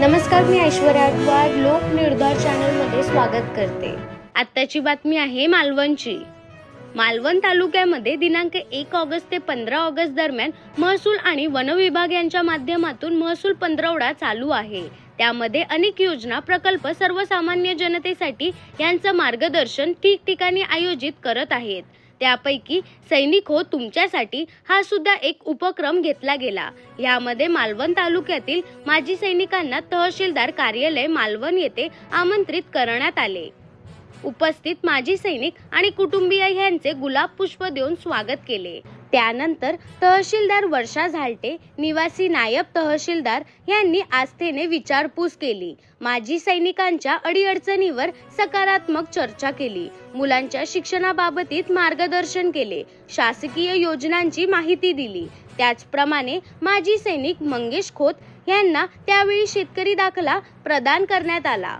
नमस्कार मी ऐश्वर्या आटवाड लोक निर्धार चॅनलमध्ये स्वागत करते. आत्ताची बातमी आहे मालवणची. मालवण तालुक्यामध्ये दिनांक एक ऑगस्ट ते पंधरा ऑगस्ट दरम्यान महसूल आणि वन विभाग यांच्या माध्यमातून महसूल पंधरवडा चालू आहे. त्यामध्ये अनेक योजना प्रकल्प सर्वसामान्य जनतेसाठी यांचं मार्गदर्शन ठिकठिकाणी आयोजित करत आहेत. त्यापैकी सैनिक हो तुमच्यासाठी हा सुद्धा एक उपक्रम घेतला गेला. यामध्ये मालवण तालुक्यातील माजी सैनिकांना तहसीलदार कार्यालय मालवण येथे आमंत्रित करण्यात आले. उपस्थित माजी सैनिक आणि कुटुंबीय यांचे गुलाब पुष्प देऊन स्वागत केले. त्यानंतर तहसीलदार वर्षा झालटे निवासी नायब तहसीलदार यांनी आस्थेने विचारपूस केली. माजी सैनिकांच्या अडीअडचणीवर सकारात्मक चर्चा केली. मुलांच्या शिक्षणाबाबतीत मार्गदर्शन केले. शासकीय योजनांची माहिती दिली. त्याचप्रमाणे माजी सैनिक मंगेश खोत यांना त्यावेळी शेतकरी दाखला प्रदान करण्यात आला.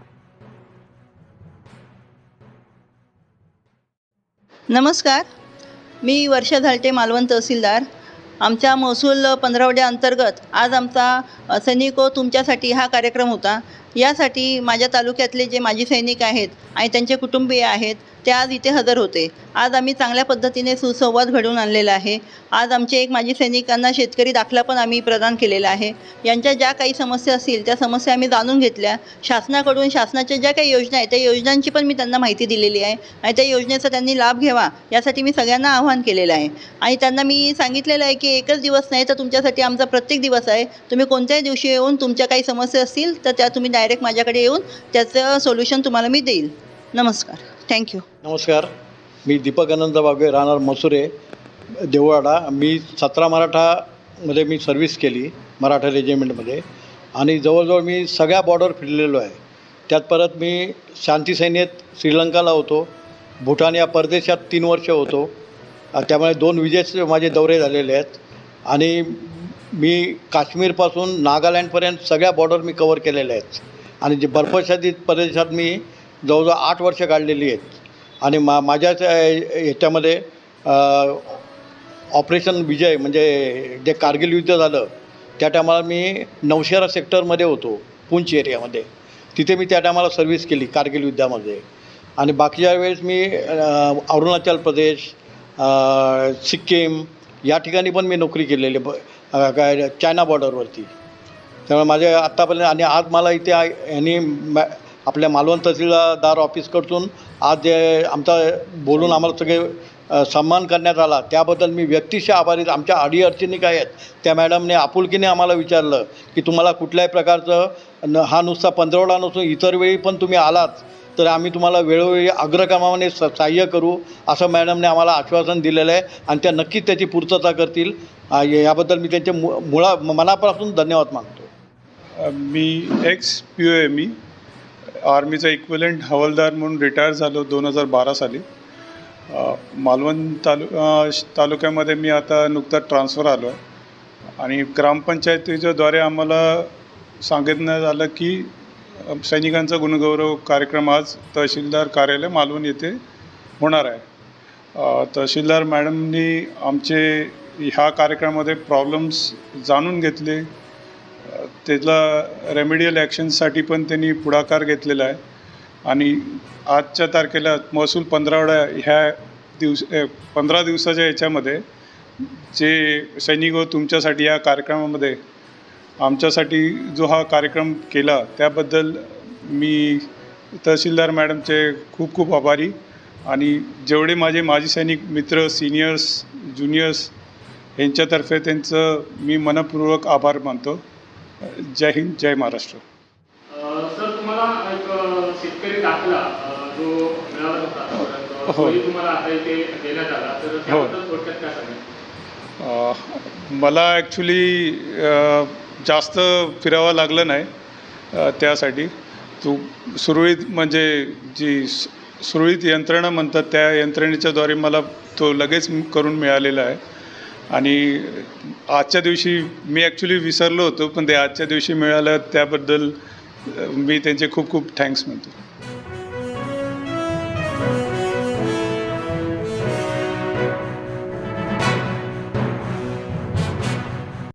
नमस्कार. मी वर्षा झालटे मालवण तहसीलदार. आमच्या महसूल पंधरावड्या अंतर्गत आज आमचा सैनिको तुमच्यासाठी हा कार्यक्रम होता. यासाठी माझ्या तालुक्यातले जे माजी सैनिक आहेत आणि त्यांचे कुटुंबीय आहेत ते आज इथे हजर होते. आज आम्ही चांगल्या पद्धतीने सुसंवाद घडवून आणलेला आहे. आज आमचे एक माजी सैनिकांना शेतकरी दाखला पण आम्ही प्रदान केलेला आहे. यांच्या ज्या काही समस्या असतील त्या समस्या आम्ही जाणून घेतल्या. शासनाकडून शासनाच्या ज्या काही योजना आहेत त्या योजनांची पण मी त्यांना माहिती दिलेली आहे. आणि त्या योजनेचा त्यांनी लाभ घ्यावा यासाठी मी सगळ्यांना आवाहन केलेलं आहे. आणि त्यांना मी सांगितलेलं आहे की एकच दिवस नाही तर तुमच्यासाठी आमचा प्रत्येक दिवस आहे. तुम्ही कोणत्याही दिवशी येऊन तुमच्या काही समस्या असतील तर त्या तुम्ही डायरेक्ट माझ्याकडे येऊन त्याचं सोल्युशन तुम्हाला मी देईल. नमस्कार. थँक्यू नमस्कार. मी दीपक आनंद बागवे राहणार मसुरे देवळाडा मी सतरा मराठामध्ये मी सर्व्हिस केली मराठा रेजिमेंटमध्ये आणि जवळजवळ मी सगळ्या बॉर्डर फिरलेलो आहे. त्यात परत मी शांती सैन्यात श्रीलंकाला होतो. भूटान या परदेशात तीन वर्ष होतो. त्यामुळे दोन विजेचे माझे दौरे झालेले आहेत. आणि मी काश्मीरपासून नागालँडपर्यंत सगळ्या बॉर्डर मी कवर केलेल्या आहेत. आणि जे बर्फाच्छादित प्रदेशात मी जवळजवळ आठ वर्ष काढलेली आहेत. आणि मा माझ्याच ह्याच्यामध्ये ऑपरेशन विजय म्हणजे जे कारगिल युद्ध झालं त्या टायमाला मी नौशेरा सेक्टरमध्ये होतो पुंछ एरियामध्ये. तिथे मी त्या टायमाला सर्व्हिस केली कारगिल युद्धामध्ये. आणि बाकीच्या वेळेस मी अरुणाचल प्रदेश सिक्कीम या ठिकाणी पण मी नोकरी केलेली काय चायना बॉर्डरवरती त्यामुळे माझे आत्तापर्यंत आणि आज मला इथे यांनी मॅ आपल्या मालवण तहसीलदार ऑफिसकडून आज जे आमचा बोलून आम्हाला सगळे सन्मान करण्यात आला त्याबद्दल मी व्यक्तिशः आभारी आमच्या अडीअडचणी काय आहेत त्या मॅडमने आपुलकीने आम्हाला विचारलं की तुम्हाला कुठल्याही प्रकारचं न हा नुसता पंधरवडा नसून इतर वेळी पण तुम्ही आलात तर आम्ही तुम्हाला वेळोवेळी अग्रक्रमाने स सहाय्य करू असं मॅडमने आम्हाला आश्वासन दिलेलं आहे आणि त्या नक्कीच त्याची पूर्तता करतील. याबद्दल मी त्यांचे मु मुळा मनापासून धन्यवाद मानतो. मी ex P O M E आर्मीचा equivalent हवालदार म्हणून रिटायर झालो दोन हजार बारा साली. मालवण तालु तालुक्यामध्ये मी आता नुकताच ट्रान्सफर आलो आहे. आणि ग्रामपंचायतीच्याद्वारे आम्हाला सांगितण्यात आलं की सैनिकांचा गुणगौरव कार्यक्रम आज तहसीलदार कार्यालय मालवण येथे होणार आहे. तहसीलदार मॅडमनी आमचे ह्या कार्यक्रमामध्ये प्रॉब्लेम्स जाणून घेतले. त्याला रेमेडियल ॲक्शनसाठी पण त्यांनी पुढाकार घेतलेला आहे. आणि आजच्या तारखेला महसूल पंधरावड्या ह्या दिवस पंधरा दिवसाच्या याच्यामध्ये जे सैनिक हो तुमच्यासाठी या कार्यक्रमामध्ये आमच्यासाठी जो हा कार्यक्रम केला त्याबद्दल मी तहसीलदार मॅडमचे खूप खूप आभारी. आणि जेवढे माझे माजी सैनिक मित्र सिनियर्स ज्युनियर्स यांच्यातर्फे त्यांचं मी मनपूर्वक आभार मानतो. जय हिंद जय महाराष्ट्र. सर तुम्हाला एक शेतकरी दाखला जो मिळाला होता आतापर्यंत, हो. तोही तुम्हाला आता इथे देण्यात आला. तर त्याबद्दल थोडक्यात काय सांगेल? अ, मला ॲक्च्युली जास्त फिरावं लागलं नाही अ, त्यासाठी. तू सुरळीत म्हणजे जी सु- सुरळीत यंत्रणा म्हणतात त्या यंत्रणेच्याद्वारे मला तो लगेच करून मिळालेला आहे. आणि आजच्या दिवशी मी ॲक्च्युली विसरलो होतो पण ते आजच्या दिवशी मिळालं त्याबद्दल मी त्यांचे खूप खूप थँक्स म्हणतो.